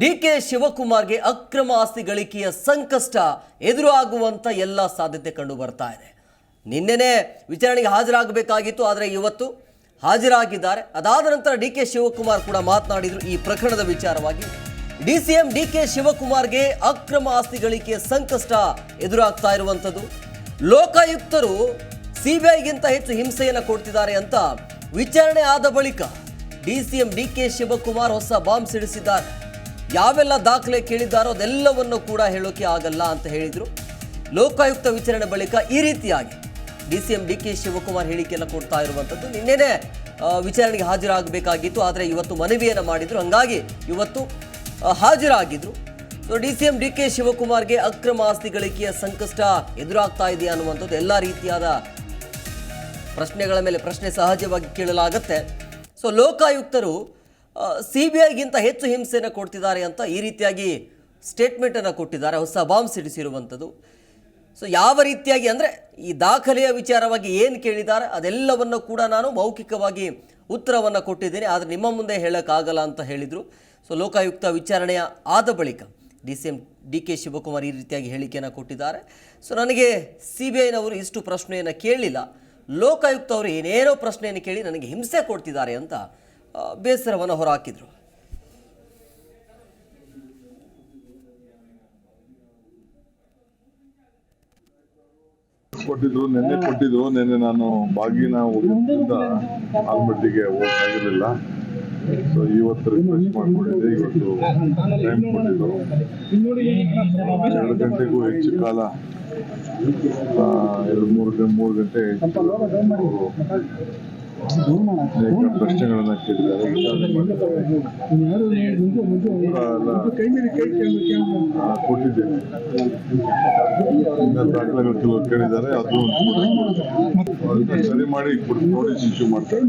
D K ಶಿವಕುಮಾರ್ಗೆ ಅಕ್ರಮ ಆಸ್ತಿ ಗಳಿಕೆಯ ಸಂಕಷ್ಟ ಎದುರಾಗುವಂತ ಎಲ್ಲ ಸಾಧ್ಯತೆ ಕಂಡು ಬರ್ತಾ ಇದೆ. ನಿನ್ನೆನೇ ವಿಚಾರಣೆಗೆ ಹಾಜರಾಗಬೇಕಾಗಿತ್ತು, ಆದರೆ ಇವತ್ತು ಹಾಜರಾಗಿದ್ದಾರೆ. ಅದಾದ ನಂತರ ಡಿ ಕೆ ಶಿವಕುಮಾರ್ ಕೂಡ ಮಾತನಾಡಿದರು ಈ ಪ್ರಕರಣದ ವಿಚಾರವಾಗಿ. D C M D K ಶಿವಕುಮಾರ್ಗೆ ಅಕ್ರಮ ಆಸ್ತಿ ಗಳಿಕೆಯ ಸಂಕಷ್ಟ ಎದುರಾಗ್ತಾ ಇರುವಂಥದ್ದು ಲೋಕಾಯುಕ್ತರು ಸಿಬಿಐಗಿಂತ ಹೆಚ್ಚು ಹಿಂಸೆಯನ್ನು ಕೊಡ್ತಿದ್ದಾರೆ ಅಂತ ವಿಚಾರಣೆ ಆದ ಬಳಿಕ D C M D K Shivakumar ಹೊಸ ಬಾಂಬ್ ಸಿಡಿಸಿದ್ದಾರೆ. ಯಾವೆಲ್ಲ ದಾಖಲೆ ಕೇಳಿದ್ದಾರೋ ಅದೆಲ್ಲವನ್ನು ಕೂಡ ಹೇಳೋಕೆ ಆಗಲ್ಲ ಅಂತ ಹೇಳಿದರು. ಲೋಕಾಯುಕ್ತ ವಿಚಾರಣೆ ಬಳಿಕ ಈ ರೀತಿಯಾಗಿ D C M D K Shivakumar ಹೇಳಿಕೆಯನ್ನು ಕೊಡ್ತಾ ಇರುವಂಥದ್ದು ನಿನ್ನೆನೇ ವಿಚಾರಣೆಗೆ ಹಾಜರಾಗಬೇಕಾಗಿತ್ತು, ಆದರೆ ಇವತ್ತು ಮನವಿಯನ್ನು ಮಾಡಿದರು. ಹಂಗಾಗಿ ಇವತ್ತು ಹಾಜರಾಗಿದ್ದರು so D C M D K ಶಿವಕುಮಾರ್ಗೆ ಅಕ್ರಮ ಆಸ್ತಿ ಗಳಿಕೆಯ ಸಂಕಷ್ಟ ಎದುರಾಗ್ತಾ ಇದೆಯಾ ಅನ್ನುವಂಥದ್ದು ಎಲ್ಲ ರೀತಿಯಾದ ಪ್ರಶ್ನೆಗಳ ಮೇಲೆ ಪ್ರಶ್ನೆ ಸಹಜವಾಗಿ ಕೇಳಲಾಗತ್ತೆ. ಸೊ, ಲೋಕಾಯುಕ್ತರು ಸಿ ಬಿ ಐಗಿಂತ ಹೆಚ್ಚು ಹಿಂಸೆಯನ್ನು ಕೊಡ್ತಿದ್ದಾರೆ ಅಂತ ಈ ರೀತಿಯಾಗಿ ಸ್ಟೇಟ್ಮೆಂಟನ್ನು ಕೊಟ್ಟಿದ್ದಾರೆ. ಹೊಸ ಬಾಂಬ್ ಸಿಡಿಸಿರುವಂಥದ್ದು. ಸೊ, ಯಾವ ರೀತಿಯಾಗಿ ಅಂದರೆ ಈ ದಾಖಲೆಯ ವಿಚಾರವಾಗಿ ಏನು ಕೇಳಿದ್ದಾರೆ ಅದೆಲ್ಲವನ್ನು ಕೂಡ ನಾನು ಮೌಖಿಕವಾಗಿ ಉತ್ತರವನ್ನು ಕೊಟ್ಟಿದ್ದೀನಿ. ಆದರೆ ನಿಮ್ಮ ಮುಂದೆ ಹೇಳೋಕ್ಕಾಗಲ್ಲ ಅಂತ ಹೇಳಿದರು. ಸೊ, ಲೋಕಾಯುಕ್ತ ವಿಚಾರಣೆಯ ಆದ ಬಳಿಕ D C M D K Shivakumar ಈ ರೀತಿಯಾಗಿ ಹೇಳಿಕೆಯನ್ನು ಕೊಟ್ಟಿದ್ದಾರೆ. ಸೊ, ನನಗೆ ಸಿ ಬಿ ಐನವರು ಇಷ್ಟು ಪ್ರಶ್ನೆಯನ್ನು ಕೇಳಲಿಲ್ಲ. ಲೋಕಾಯುಕ್ತ ಅವರು ಏನೇನೋ ಪ್ರಶ್ನೆಯನ್ನು ಕೇಳಿ ನನಗೆ ಹಿಂಸೆ ಕೊಡ್ತಿದ್ದಾರೆ ಅಂತ ಬೇಸರವನ್ನು ಹೊರಹಾಕಿದರು ಕೊಟ್ಟಿದ್ರು, ನಿನ್ನೆ ಕೊಟ್ಟಿದ್ರು, ನಿನ್ನೆ ನಾನು ಬಾಗಿನ ಹೋಗಿದ್ರಿಂದ ಆಲ್ಮಟ್ಟಿಗೆ ಹೋಗಕ್ಕಾಗಿರ್ಲಿಲ್ಲ ಸೊ ಇವತ್ತು ರಿಕ್ವೆಸ್ಟ್ ಮಾಡಿಕೊಂಡಿದ್ದೆ, ಇವತ್ತು ಟೈಮ್ ಕೊಟ್ಟಿದ್ರು. ಎರಡು ಗಂಟೆಗೂ ಹೆಚ್ಚು ಕಾಲ ಎರಡು ಮೂರು ಮೂರು ಗಂಟೆ ಪ್ರಶ್ನೆಗಳನ್ನ ಕೇಳಿದ್ದಾರೆ. ಅದು ಸರಿ ಮಾಡಿ ನೋಟಿಸ್ ಇಶ್ಯೂ ಮಾಡ್ತಾರೆ.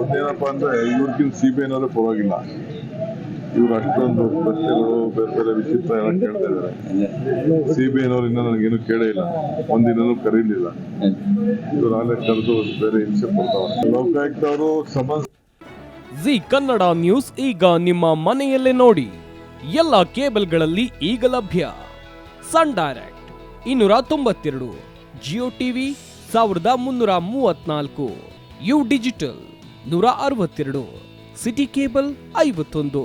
ಒಂದೇನಪ್ಪ ಅಂದ್ರೆ ಇವ್ರಿಗಿಂತ ಸಿ ಬಿ ಐನವರೇ ಪರವಾಗಿಲ್ಲ. ಇವ್ರು ಅಷ್ಟೊಂದು ಪ್ರಶ್ನೆಗಳು, ಬೇರೆ ಬೇರೆ ವಿಚಿತ್ರ ಎಲ್ಲ ಕೇಳ್ತಾ ಇದ್ದಾರೆ. ಸಿ ಬಿ ಐನವ್ರು ಇನ್ನೂ ನನಗೇನು ಕೇಳೇ ಇಲ್ಲ. ಒಂದಿನೂ ಕರೀಲಿಲ್ಲ. ಇವ್ರು ಆಲೆ ಕರೆದು ಬೇರೆ ಹಿಂಸೆ ಕೊಡ್ತಾವ್ರೆ. ಲೋಕಾಯುಕ್ತ ಅವರು ಸಮನ್ಸ್ ಜಿ ಕನ್ನಡ ನ್ಯೂಸ್ ಈಗ ನಿಮ್ಮ ಮನೆಯಲ್ಲೇ ನೋಡಿ. ಎಲ್ಲ ಕೇಬಲ್ಗಳಲ್ಲಿ ಈಗ ಲಭ್ಯ. ಸನ್ ಡೈರೆಕ್ಟ್ ಇನ್ನೂರ ತೊಂಬತ್ತೆರಡು, ಜಿಯೋ ಟಿವಿ ಸಾವಿರದ ಮುನ್ನೂರ ಮೂವತ್ನಾಲ್ಕು, ಯು ಡಿಜಿಟಲ್ ನೂರ ಅರವತ್ತೆರಡು, ಸಿಟಿ ಕೇಬಲ್ ಐವತ್ತೊಂದು.